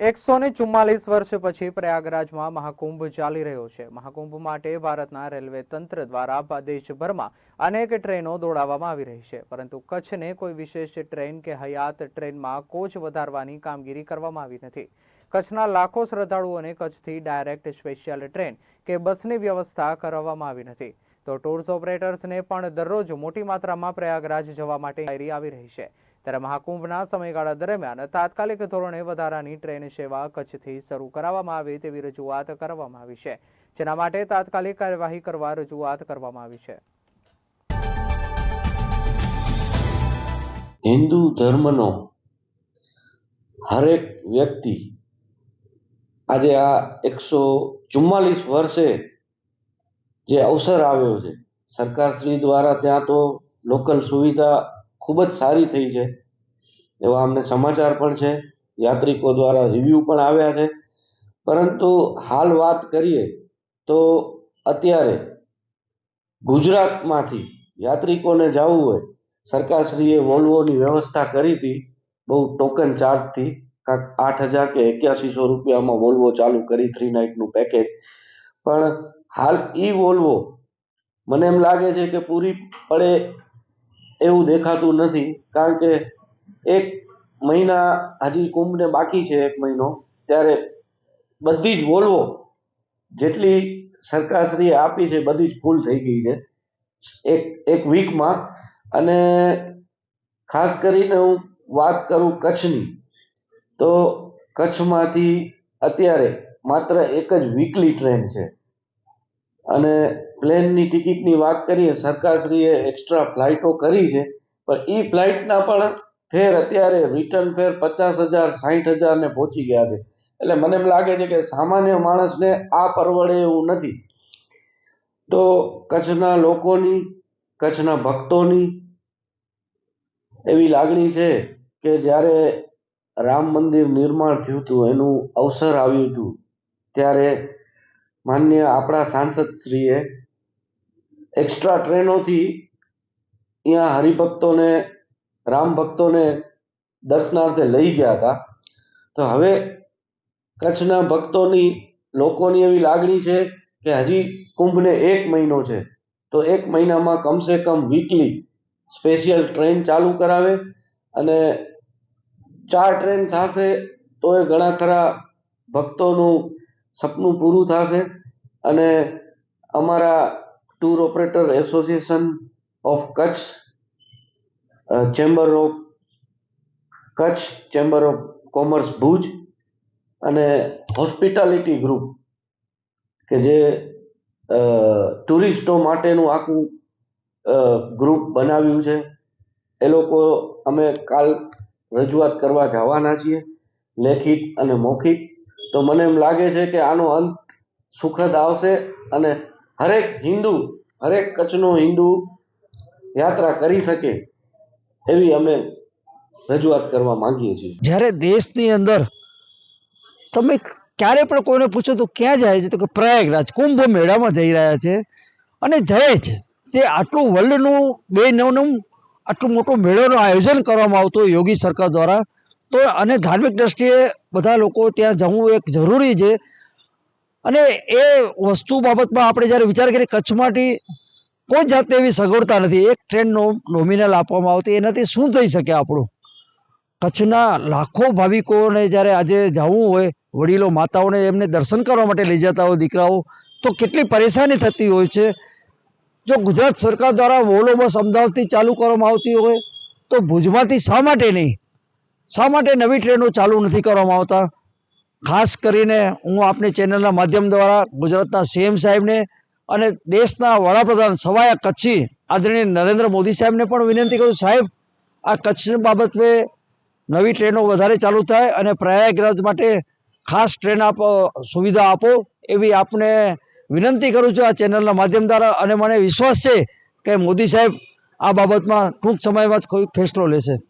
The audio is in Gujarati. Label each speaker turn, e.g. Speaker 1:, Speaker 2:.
Speaker 1: એકસો ને ચુમ્માલીસ વર્ષ પછી પ્રયાગરાજમાં મહાકુંભ ચાલી રહ્યો છે. મહાકુંભ માટે ભારતના રેલવે તંત્ર દ્વારા દેશભરમાં અનેક ટ્રેનો દોડાવવામાં આવી રહી છે. પરંતુ કચ્છને કોઈ વિશેષ ટ્રેન કે હયાત ટ્રેનમાં કોચ વધારવાની કામગીરી કરવામાં આવી નથી. કચ્છના લાખો શ્રદ્ધાળુઓને કચ્છથી ડાયરેક્ટ સ્પેશિયલ ટ્રેન કે બસની વ્યવસ્થા કરવામાં આવી નથી. તો ટૂર્સ ઓપરેટર્સને પણ દરરોજ મોટી માત્રામાં પ્રયાગરાજ જવા માટે આવી રહી છે. ત્યારે મહાકુંભના સમયગાળા દરમિયાન તાત્કાલિક ધોરણે વધારાની ટ્રેન સેવા કચ્છથી શરૂ કરાવવામાં આવે તેવી રજૂઆત કરવામાં આવી છે. જેના માટે તાત્કાલિક કાર્યવાહી કરવા રજૂઆત કરવામાં આવી છે.
Speaker 2: હિન્દુ ધર્મનો હરેક વ્યક્તિ આજે આ એકસો ચુમ્માલીસ વર્ષે જે અવસર આવ્યો છે. સરકારશ્રી દ્વારા ત્યાં તો લોકલ સુવિધા ખૂબ જ સારી થઈ છે. એવા અમને સમાચાર પણ છે. યાત્રિકો દ્વારા રિવ્યૂ પણ આવ્યા છે. પરંતુ હાલ વાત કરીએ તો અત્યારે ગુજરાતમાંથી યાત્રિકોને જવું હોય, સરકારશ્રીએ વોલ્વોની વ્યવસ્થા કરી હતી. બહુ ટોકન ચાર્જથી કાંક આઠ હજાર કે એક્યાસીસો રૂપિયામાં વોલ્વો ચાલુ કરી થ્રી નાઇટનું પેકેજ પણ હાલ ઈ વોલ્વો મને એમ લાગે છે કે પૂરી પડે એવું દેખાતું નથી, કારણ કે એક મહિના હજી કુંભને બાકી છે એક મહિનો, ત્યારે બધી જ વોલ્વો જેટલી સરકારશ્રીએ આપી છે બધી જ ફૂલ થઈ ગઈ છે, એક એક વીકમાં. અને ખાસ કરીને હું વાત કરું કચ્છની, તો કચ્છમાંથી અત્યારે માત્ર એક જ વીકલી ટ્રેન છે. અને પ્લેનની ટિકિટની વાત કરીએ, સરકારશ્રીએ એક્સ્ટ્રા ફ્લાઇટો કરી છે, પણ એ ફ્લાઇટના પણ ફેર અત્યારે રિટર્ન ફેર પચાસ હજાર સાઠ હજારને પહોંચી ગયા છે. એટલે મને એમ લાગે છે કે સામાન્ય માણસને આ પરવડે એવું નથી. તો કચ્છના લોકોની, કચ્છના ભક્તોની એવી લાગણી છે કે જ્યારે રામ મંદિર નિર્માણ થયું હતું, એનું અવસર આવ્યું હતું, ત્યારે માન્ય આપણા સાંસદશ્રીએ એક્સ્ટ્રા ટ્રેનોથી અહીંયા હરિભક્તોને, રામ ભક્તોને દર્શનાર્થે લઈ ગયા હતા. તો હવે કચ્છના ભક્તોની, લોકોની એવી લાગણી છે કે હજી કુંભને એક મહિનો છે. તો એક મહિનામાં કમસે કમ વીકલી સ્પેશિયલ ટ્રેન ચાલુ કરાવે અને ચાર ટ્રેન થશે તો એ ઘણા ખરા ભક્તોનું સપનું પૂરું થશે અને અમારા tour operator association of Kutch chamber of Kutch chamber of commerce Bhuj અને હોસ્પિટાલિટી ગ્રુપ કે જે ટુરિસ્ટો માટેનું આખું ગ્રુપ બનાવ્યું છે. એ લોકો અમે કાલ રજૂઆત કરવા જવાના છીએ, લેખિત અને મૌખિક. તો મને એમ લાગે છે કે આનો અંત સુખદ આવશે અને હરેક હિન્દુ, હરેક કચ્છનો હિન્દુ યાત્રા કરી શકે એવી અમે રજૂઆત કરવા માંગીએ છીએ.
Speaker 3: જ્યારે દેશની અંદર તમે ક્યારે પણ કોઈને પૂછો તો ક્યાં જાય છે તો કે પ્રયાગરાજ, કુંભ મેળામાં જઈ રહ્યા છે અને જાય છે. તે આટલું વર્લ્ડનું બે નવનું આટલું મોટું મેળોનું આયોજન કરવામાં આવતું યોગી સરકાર દ્વારા તો અને ધાર્મિક દ્રષ્ટિએ બધા લોકો ત્યાં જવું એક જરૂરી છે. અને એ વસ્તુ બાબતમાં આપણે જ્યારે વિચાર કરીએ, કચ્છમાંથી કોઈ જાતની એવી સગવડતા નથી. એક ટ્રેન નોમિનલ આપવામાં આવતી, એનાથી શું થઈ શકે આપણું? કચ્છના લાખો ભાવિકોને જ્યારે આજે જવું હોય, વડીલો માતાઓને એમને દર્શન કરવા માટે લઈ જતા હોય દીકરાઓ, તો કેટલી પરેશાની થતી હોય છે. જો ગુજરાત સરકાર દ્વારા વોલો બસ અમદાવાદથી ચાલુ કરવામાં આવતી હોય, તો ભુજમાંથી શા માટે નહીં? શા માટે નવી ટ્રેનો ચાલુ નથી કરવામાં આવતા? ખાસ કરીને હું આપની ચેનલના માધ્યમ દ્વારા ગુજરાતના સીએમ સાહેબને અને દેશના વડાપ્રધાન સવાયા કચ્છી આદરણીય નરેન્દ્ર મોદી સાહેબને પણ વિનંતી કરું સાહેબ, આ કચ્છ બાબતે નવી ટ્રેનો વધારે ચાલુ થાય અને પ્રયાગરાજ માટે ખાસ ટ્રેન આપ, સુવિધા આપો એવી આપને વિનંતી કરું છું આ ચેનલના માધ્યમ દ્વારા. અને મને વિશ્વાસ છે કે મોદી સાહેબ આ બાબતમાં ટૂંક સમયમાં જ કોઈ ફેસલો લેશે.